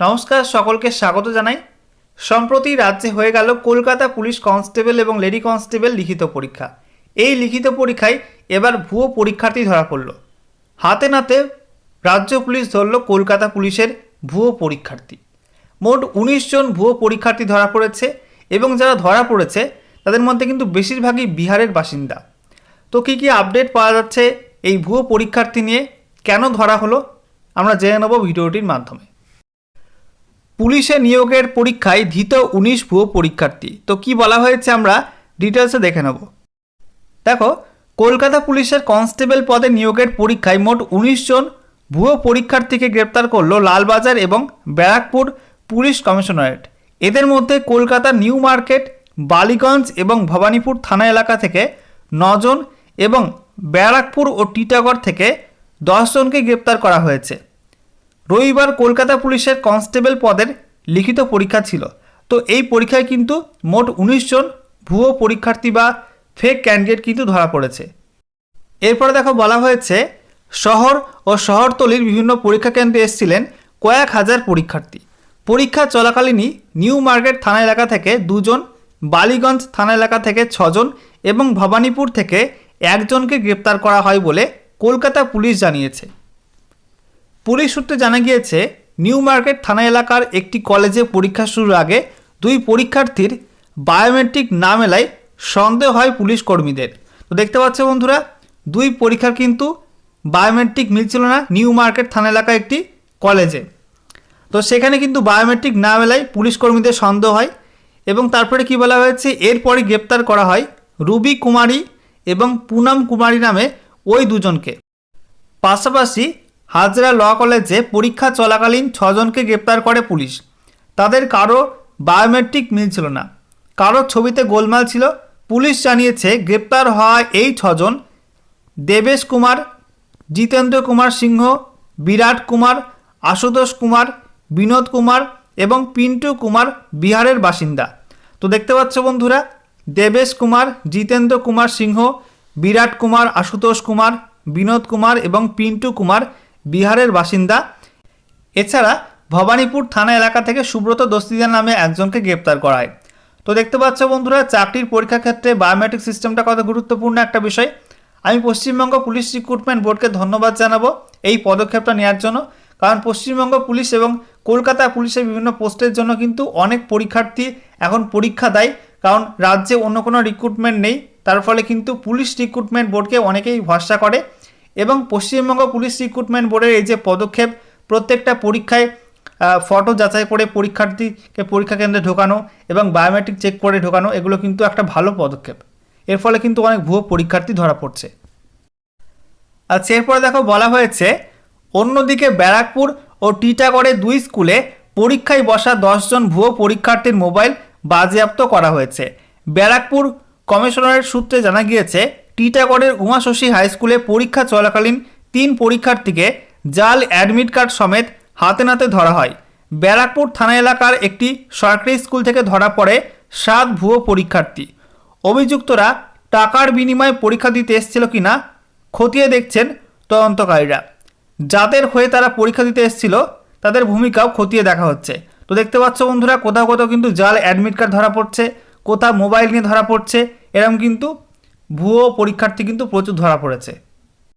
নমস্কার, সকলকে স্বাগত জানাই। সম্প্রতি রাজ্যে হয়ে গেল কলকাতা পুলিশ কনস্টেবল এবং লেডি কনস্টেবল লিখিত পরীক্ষা। এই লিখিত পরীক্ষায় এবার ভুয়ো পরীক্ষার্থী ধরা পড়ল। হাতে নাতে রাজ্য পুলিশ ধরল কলকাতা পুলিশের ভুয়ো পরীক্ষার্থী। মোট উনিশ জন ভুয়ো পরীক্ষার্থী ধরা পড়েছে এবং যারা ধরা পড়েছে, তাদের মধ্যে কিন্তু বেশিরভাগই বিহারের বাসিন্দা। তো কী কী আপডেট পাওয়া যাচ্ছে এই ভুয়ো পরীক্ষার্থী নিয়ে? কেন ধরা হলো? আমরা জেনে নেব ভিডিওটির মাধ্যমে। পুলিশে নিয়োগের পরীক্ষায় ধৃত উনিশ ভুয়ো পরীক্ষার্থী। তো কি বলা হয়েছে আমরা? ডিটেলসে দেখে নেব। দেখো, কলকাতা পুলিশের কনস্টেবল পদে নিয়োগের পরীক্ষায় মোট উনিশ জন ভুয়ো পরীক্ষার্থীকে গ্রেপ্তার করল লালবাজার এবং ব্যারাকপুর পুলিশ কমিশনারেট। এদের মধ্যে কলকাতা নিউ মার্কেট, বালিগঞ্জ এবং ভবানীপুর থানা এলাকা থেকে নজন এবং ব্যারাকপুর ও টিটাগড় থেকে দশজনকে গ্রেপ্তার করা হয়েছে। রবিবার কলকাতা পুলিশের কনস্টেবল পদের লিখিত পরীক্ষা ছিল। তো এই পরীক্ষায় কিন্তু মোট উনিশ জন ভুয়ো পরীক্ষার্থী বা ফেক ক্যান্ডিডেট কিন্তু ধরা পড়েছে। এরপরে দেখো বলা হয়েছে, শহর ও শহরতলির বিভিন্ন পরীক্ষা কেন্দ্রে এসেছিলেন কয়েক হাজার পরীক্ষার্থী। পরীক্ষা চলাকালীনই নিউ মার্কেট থানা এলাকা থেকে দুজন, বালিগঞ্জ থানা এলাকা থেকে ছজন এবং ভবানীপুর থেকে একজনকে গ্রেপ্তার করা হয় বলে কলকাতা পুলিশ জানিয়েছে। পুলিশ সূত্রে জানা গিয়েছে, নিউ মার্কেট থানা এলাকার একটি কলেজে পরীক্ষা শুরুর আগে দুই পরীক্ষার্থীর বায়োমেট্রিক না মেলায় সন্দেহ হয় পুলিশ কর্মীদের। তো দেখতে পাচ্ছ বন্ধুরা, দুই পরীক্ষার কিন্তু বায়োমেট্রিক মিলছিল না নিউ মার্কেট থানা এলাকার একটি কলেজে। তো সেখানে কিন্তু বায়োমেট্রিক না মেলায় পুলিশ কর্মীদের সন্দেহ হয় এবং তারপরে কি বলা হয়েছে এরপরে গ্রেপ্তার করা হয় রুবি কুমারী এবং পুনম কুমারী নামে ওই দুজনকে। পাশাপাশি হাজরা ল কলেজে পরীক্ষা চলাকালীন ছজনকে গ্রেপ্তার করে পুলিশ। তাদের কারও বায়োমেট্রিক মিলছিল না। কারও ছবিতে গোলমাল ছিল। পুলিশ জানিয়েছে, গ্রেপ্তার হওয়া এই ছজন দেবেশ কুমার, জিতেন্দ্র কুমার সিংহ, বিরাট কুমার, আশুতোষ কুমার, বিনোদ কুমার এবং পিন্টু কুমার বিহারের বাসিন্দা। তো দেখতে পাচ্ছ বন্ধুরা, দেবেশ কুমার, জিতেন্দ্র কুমার সিংহ, বিরাট কুমার, আশুতোষ কুমার, বিনোদ কুমার এবং পিন্টু কুমার বিহারের বাসিন্দা। এছাড়া ভবানীপুর থানা এলাকা থেকে সুব্রত দস্তিদার নামে একজনকে গ্রেপ্তার করা হয় তো দেখতে পাচ্ছ বন্ধুরা, চাকরির পরীক্ষার ক্ষেত্রে বায়োমেট্রিক সিস্টেমটা কত গুরুত্বপূর্ণ একটা বিষয়। আমি পশ্চিমবঙ্গ পুলিশ রিক্রুটমেন্ট বোর্ডকে ধন্যবাদ জানাব এই পদক্ষেপটা নেওয়ার জন্য। কারণ পশ্চিমবঙ্গ পুলিশ এবং কলকাতা পুলিশের বিভিন্ন পোস্টের জন্য কিন্তু অনেক পরীক্ষার্থী এখন পরীক্ষা দেয়। কারণ রাজ্যে অন্য কোনো রিক্রুটমেন্ট নেই। তার ফলে কিন্তু পুলিশ রিক্রুটমেন্ট বোর্ডকে অনেকেই ভরসা করে। এবং পশ্চিমবঙ্গ পুলিশ রিক্রুটমেন্ট বোর্ডের এই যে পদক্ষেপ, প্রত্যেকটা পরীক্ষায় ফটো যাচাই করে পরীক্ষার্থীকে পরীক্ষা কেন্দ্রে ঢোকানো এবং বায়োমেট্রিক চেক করে ঢোকানো, এগুলো কিন্তু একটা ভালো পদক্ষেপ। এর ফলে কিন্তু অনেক ভুয়ো পরীক্ষার্থী ধরা পড়ছে। আচ্ছা এরপরে দেখো, বলা হয়েছে, অন্যদিকে ব্যারাকপুর ও টিটাগড়ে দুই স্কুলে পরীক্ষায় বসা দশজন ভুয়ো পরীক্ষার্থীর মোবাইল বাজেয়াপ্ত করা হয়েছে। ব্যারাকপুর কমিশনারের সূত্রে জানা গিয়েছে টিটাগড়ের উমাশশী হাই স্কুলে পরীক্ষা চলাকালীন তিন পরীক্ষার্থীকে জাল অ্যাডমিট কার্ড সমেত হাতে নাতে ধরা হয়। ব্যারাকপুর থানা এলাকার একটি সরকারি স্কুল থেকে ধরা পড়ে সাত ভুয়ো পরীক্ষার্থী। অভিযুক্তরা টাকার বিনিময়ে পরীক্ষা দিতে এসেছিল কিনা খতিয়ে দেখছেন তদন্তকারীরা। যাদের হয়ে তারা পরীক্ষা দিতে এসেছিল, তাদের ভূমিকাও খতিয়ে দেখা হচ্ছে। তো দেখতে পাচ্ছ বন্ধুরা, কোথাও কোথাও কিন্তু জাল অ্যাডমিট কার্ড ধরা পড়ছে, কোথাও মোবাইল নিয়ে ধরা পড়ছে এরকম কিন্তু ভুয়ো পরীক্ষার্থী কিন্তু প্রচুর ধরা পড়েছে।